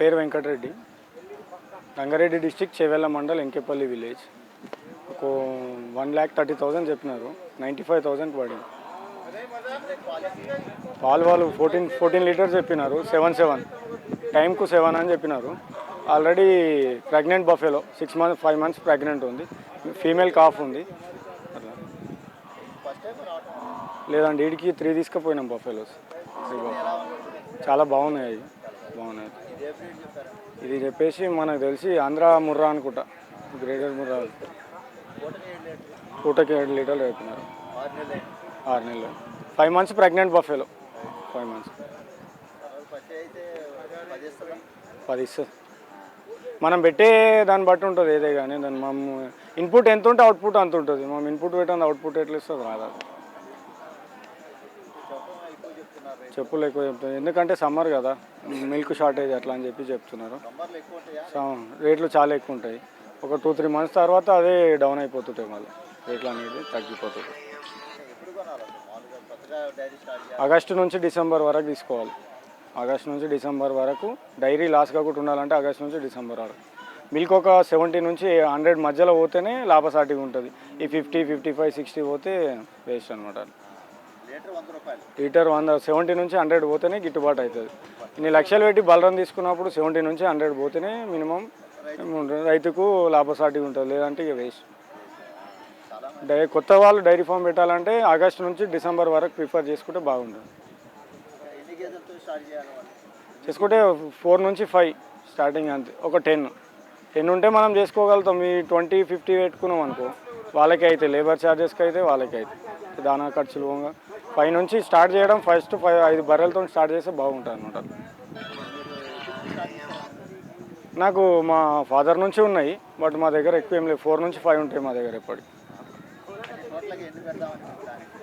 పేరు Venkatareddy. Rangareddy district Chevella mandal Enkepalli village. ఒక one lakh thirty thousand చెప్పినారు. నైంటీ ఫైవ్ థౌజండ్కి పడింది. పాలు వాళ్ళు ఫోర్టీన్ ఫోర్టీన్ లీటర్స్ చెప్పినారు. Seven seven. టైంకు సెవెన్ అని చెప్పినారు. Already pregnant buffalo six months five months pregnant ఉంది. ఫీమేల్ కాఫ్ ఉంది. అట్లా లేదండి వీడికి త్రీ తీసుకుపోయినాం బఫేలోస్. చాలా బాగున్నాయి అవి. బాగున్నాయి. ఇది చెప్పేసి మనకు తెలిసి ఆంధ్ర ముర్రా అనుకుంటా. గ్రేటర్ ముర్రా. పూటకి ఏడు లీటర్లు చెప్పినారు ఆరు నెలలు. Five months pregnant buffalo. Five months. పది ఇస్తుంది మనం పెట్టే దాన్ని బట్టి ఉంటుంది ఏదే కానీ దాన్ని. మనం ఇన్పుట్ ఎంత ఉంటే అవుట్పుట్ అంత ఉంటుంది. మనం ఇన్పుట్ పెట్టిన అవుట్పుట్ ఎట్లా ఇస్తుంది రాదు. చెప్పులు ఎక్కువ చెప్తాను ఎందుకంటే సమ్మర్ కదా మిల్క్ షార్టేజ్ అట్లా అని చెప్పి చెప్తున్నారు. రేట్లు చాలా ఎక్కువ ఉంటాయి. ఒక టూ త్రీ మంత్స్ తర్వాత అదే డౌన్ అయిపోతుంటాయి మళ్ళీ. రేట్లు అనేది తగ్గిపోతుంది ఆగస్టు నుంచి డిసెంబర్ వరకు తీసుకోవాలి. ఆగస్ట్ నుంచి డిసెంబర్ వరకు డైరీ లాస్ కాకుండా ఉండాలంటే ఆగస్ట్ నుంచి డిసెంబర్ వరకు. మిల్క్ ఒక సెవెంటీ నుంచి హండ్రెడ్ మధ్యలో పోతేనే లాభసాటిగా ఉంటుంది. ఈ ఫిఫ్టీ ఫిఫ్టీ ఫైవ్ సిక్స్టీ పోతే వేస్ట్ అనమాట లీటర్ వంద సెవెంటీ నుంచి హండ్రెడ్ పోతేనే గిట్టుబాటు అవుతుంది. ఇన్ని లక్షలు పెట్టి బలరం తీసుకున్నప్పుడు సెవెంటీ నుంచి హండ్రెడ్ పోతేనే మినిమం రైతుకు లాభసాటిగా ఉంటుంది లేదంటే ఇక వేస్ట్. డై కొత్త వాళ్ళు డైరీ ఫామ్ పెట్టాలంటే ఆగస్టు నుంచి డిసెంబర్ వరకు ప్రిఫర్ చేసుకుంటే బాగుంటుంది. చేసుకుంటే ఫోర్ నుంచి ఫైవ్ స్టార్టింగ్ అంతే ఒక టెన్. టెన్ ఉంటే మనం చేసుకోగలుగుతాం ఈ ట్వంటీ ఫిఫ్టీ పెట్టుకున్నాం అనుకో వాళ్ళకి అయితే లేబర్ ఛార్జెస్కి అయితే వాళ్ళకి అయితే దానా ఖర్చులు పోగా ఫైవ్ నుంచి స్టార్ట్ చేయడం ఫస్ట్ ఫైవ్ ఐదు బర్రెలతో స్టార్ట్ చేస్తే బాగుంటుంది అనమాట నాకు మా ఫాదర్ నుంచి ఉన్నాయి బట్ మా దగ్గర ఎక్కువ ఏం లేవు. ఫోర్ నుంచి ఫైవ్ ఉంటాయి మా దగ్గర ఎప్పటి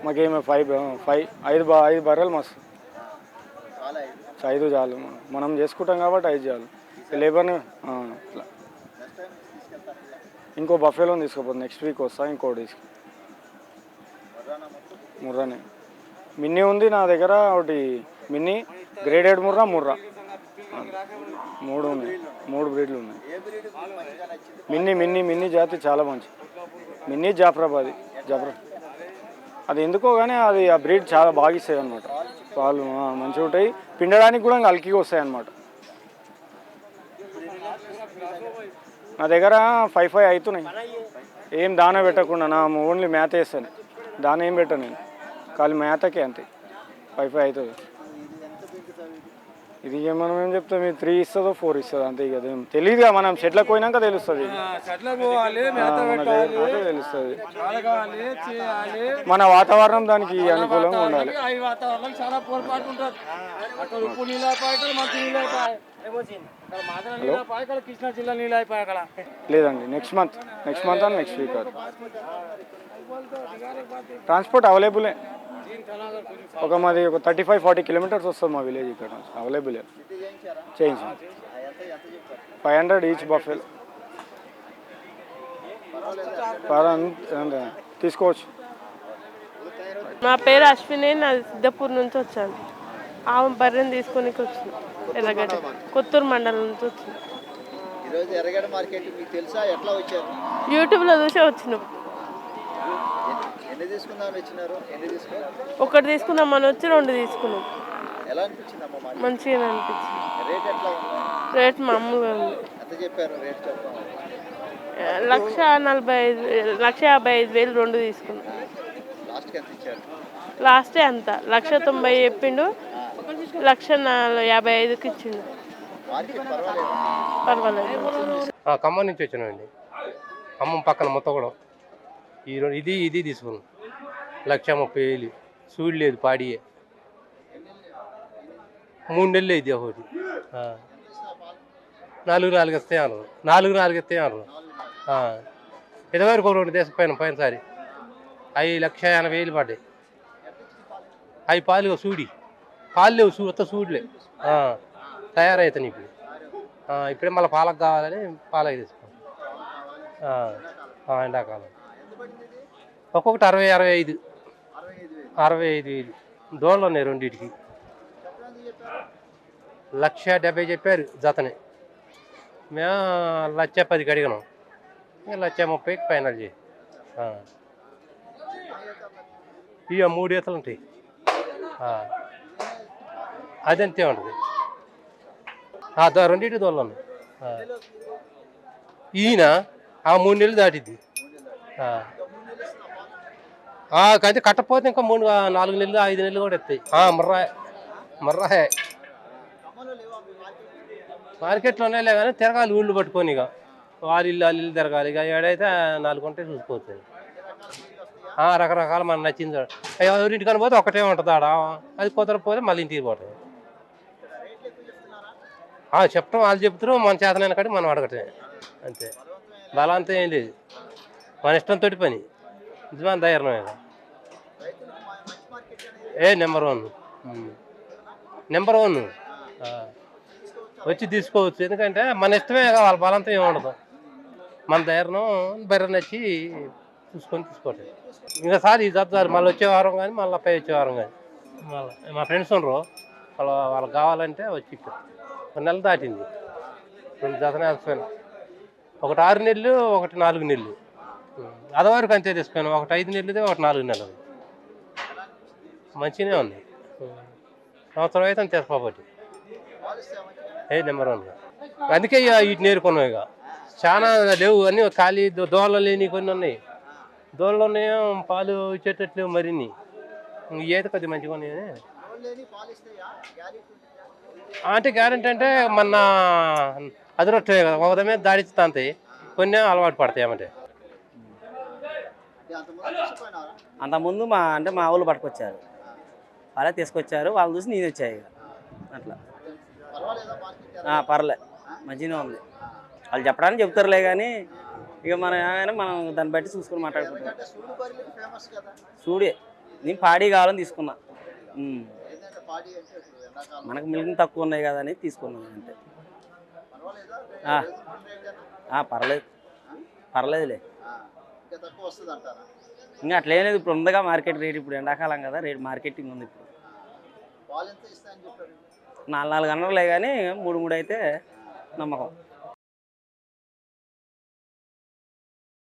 మాకేమో ఫైవ్ ఫైవ్ ఐదు బా ఐదు బర్రెలు మస్తు. ఐదు చాలు. మనం చేసుకుంటాం కాబట్టి ఐదు చాలు. లేబర్ని అట్లా. ఇంకో బఫేలోని తీసుకోపోతుంది నెక్స్ట్ వీక్ వస్తా ఇంకోటి తీసుకు ముర్రానే. మిన్నీ ఉంది నా దగ్గర ఒకటి మిన్నీ గ్రేడెడ్ ముర్రా ముర్రా. మూడు ఉన్నాయి మూడు బ్రీడ్లు ఉన్నాయి. మిన్నీ మిన్నీ మిన్నీ జాతి చాలా మంచి. మిన్నీ జాఫ్రాబాది జాఫ్రా. అది ఎందుకో కానీ అది ఆ బ్రీడ్ చాలా బాగా ఇస్తాయి అనమాట పాలు మంచిగా ఉంటాయి. పిండడానికి కూడా ఇంకా అల్కిగా వస్తాయి అనమాట నా దగ్గర ఫైవ్ ఫైవ్ అవుతున్నాయి. ఏం దాన పెట్టకుండా నా ఓన్లీ మ్యాథ్ వేస్తాను. దాన ఏం పెట్టాను నేను. ఖాళీ మేతకే అంతే. ఫైవ్ అవుతుంది. ఇది మనం ఏం చెప్తాం? ఇది త్రీ ఇస్తుందో ఫోర్ ఇస్తుందో అంతే ఇక తెలియదుగా మనం. చెట్లకు పోయినాక తెలుస్తుంది. తెలుస్తుంది. మన వాతావరణం దానికి అనుకూలంగా ఉండాలి. లేదండి నెక్స్ట్ మంత్ నెక్స్ట్ మంత్ అని నెక్స్ట్ వీక్ ట్రాన్స్పోర్ట్ అవైలబులే ఒక మాది ఒక థర్టీ ఫైవ్ ఫార్టీ కిలోమీటర్స్ వస్తుంది మా విలేజ్ ఇక్కడ. అవైలబులే change five hundred each buffalo తీసుకోవచ్చు. నా పేరు అశ్విని నా సిద్ధపూర్ నుంచి వచ్చాను. ఆమె బర్రెని తీసుకొని వచ్చిన ఎర్రగడ్డ కొత్తూరు మండలం నుంచి వచ్చిన ఈరోజు ఎర్రగడ్డ మార్కెట్ మీకు తెలుసా? ఎట్లా వచ్చారు? యూట్యూబ్లో చూసే వచ్చినాం. ఎన్ని తీసుకుందామని వచ్చినారు ఎన్ని తీసుకున్నారు? ఒకటి తీసుకుందామని వచ్చి రెండు తీసుకున్నాం. ఎలా అనిపించింది అమ్మ మార్కెట్ మంచిగా అనిపించింది. రేట్ ఎట్లా ఉంది? రేట్ మామూలుగా ఉంది. ఎంత చెప్పారు రేట్ చెప్పారు ఆ, లక్ష నలభై ఐదు లక్ష యాభై ఐదు వేలు రెండు తీసుకున్నాం. లాస్ట్కి ఎంత ఇచ్చారు? లాస్టే అంత. లక్ష తొంభై చెప్పిండు. లక్ష నాలుగు యాభై ఐదుకి ఇచ్చిండు. పర్వాలేదు. పర్వాలేదు. ఆ, ఖమ్మం నుంచి వచ్చినామండి. ఖమ్మం పక్కన మొత్తగూడెం. ఈ ఇది ఇది తీసుకున్నాం లక్ష ముప్పై వేలు. చూడలేదు లేదు పాడియే. మూడు నెలలు ఇది ఒకటి నాలుగు నాలుగు వస్తాయి అన్నారు. నాలుగు నాలుగు వస్తాయి అన్నారు. ఇదివరకు రెండు తీసుకుపోయాను పోయినసారి అవి లక్ష ఎనభై వేలు పడ్డాయి. అవి పాలు చూడి పాలు లేవు చూ ఉత్త చూడలే తయారవుతాను ఇప్పుడు ఇప్పుడే మళ్ళీ పాలకు కావాలని పాలకు తీసుకోండి ఎండాకాలం. ఒక్కొక్కటి అరవై అరవై ఐదు. అరవై ఐదు వేలు. దోళ్ళు ఉన్నాయి రెండింటికి. లక్ష డెబ్బై చెప్పారు జతనే. మేము లచ్చ పదికి అడిగినాం. ఇంకా లచ్చ ముప్పైకి ఫైనల్ చేయి. ఇక మూడు ఈతలు ఉంటాయి. అదంతే ఉంటుంది. రెండింటి దోళ్ళు ఉన్నాయి. ఈయన ఆ మూడు నెలలు దాటిద్ది. అయితే కానీ కట్టపోతే ఇంకా మూడు నాలుగు నెలలు ఐదు నెలలు కూడా ఎత్తాయి. ఆ, మర్రా మర్రాయే మార్కెట్లోనే లే కానీ తిరగాలి ఊళ్ళు పట్టుకొని ఇక. వాళ్ళు ఇల్లు వాళ్ళు ఇల్లు తిరగాలి. ఇక ఏడైతే నాలుగు ఉంటే చూసుకోవచ్చు. రకరకాల మనకు నచ్చింది చూడ. అయ్యో, ఎవరింటికని పోతే ఒకటే ఉంటుంది ఆడ. అది కుదరకపోతే మళ్ళీ ఇంటికి పోతుంది చెప్పడం వాళ్ళు చెప్తారు మన చేతనైనా కాడి మనం అడగటమే. అంతే. బలాంతం ఏం లేదు. మన ఇష్టంతో పని. నిజమైన ధైర్యం ఇక. A number one. Number one. వచ్చి తీసుకోవచ్చు. ఎందుకంటే మన ఇష్టమే వాళ్ళ బలంతో ఏమి ఉండదు. మన ధైర్యం బెర్ర నచ్చి చూసుకొని తీసుకోవటం ఇంకా సార్ ఈ జత మళ్ళీ వచ్చే వారం కానీ మళ్ళీ పై వచ్చే వారం కానీ. మళ్ళీ. మా ఫ్రెండ్స్ ఉండరు. వాళ్ళ వాళ్ళకి కావాలంటే వచ్చి. ఒక నెల దాటింది. రెండు జతనే ఒకటి ఆరు నెలలు ఒకటి నాలుగు నెలలు. అదవరకు అంతే తీసుకున్నాను ఒకటి ఐదు నెలలది ఒకటి నాలుగు నెలలు మంచిగానే ఉంది. సంవత్సరం అయితే అంతే తీసుకోబట్టి ఏ నెంబర్ వన్ అందుకే ఇక వీటి నేర్కొన్నాం ఇక చాలా లేవు అన్నీ ఖాళీ దోళ్ళ లేని కొన్ని ఉన్నాయి. దోళ్ళు ఉన్నాయో పాలు ఇచ్చేటట్లు మరిన్ని ఈత కొద్దిగా మంచిగా ఉన్నాయి అంటే గ్యారెంటీ అంటే మన అదిరొట్టే కదా ఒకదమే దాడిస్తా అంతాయి కొన్ని అలవాటు పడతాయి ఏమంటే. అంతకుముందు మా అంటే మా వాళ్ళు పట్టుకొచ్చారు. వాళ్ళే తీసుకొచ్చారు వాళ్ళు చూసి నేను వచ్చాయి ఇక. అట్లా. పర్లే. మంచిగానే ఉంది. వాళ్ళు చెప్పడానికి చెప్తారులే కానీ ఇక మనం ఏమైనా మనం దాన్ని బట్టి చూసుకొని మాట్లాడుకుంటాం. సూడు చూడే నేను పాడి కావాలని తీసుకున్నా. మనకు మిల్క్ తక్కువ ఉన్నాయి కదా అని తీసుకున్నాను అంతే. పర్లేదు. పర్లేదులే. ఇంకా తక్కువ వస్తుంది అంటారా? ఇంకా అట్లేం లేదు ఇప్పుడు ఉందిగా మార్కెట్ రేట్ ఇప్పుడు ఎండాకాలం కదా రేట్ మార్కెటింగ్ ఉంది ఇప్పుడు. ఎంత చెప్పారు? నాలుగు నాలుగు గంటలే కానీ మూడు మూడు అయితే నమ్మకం.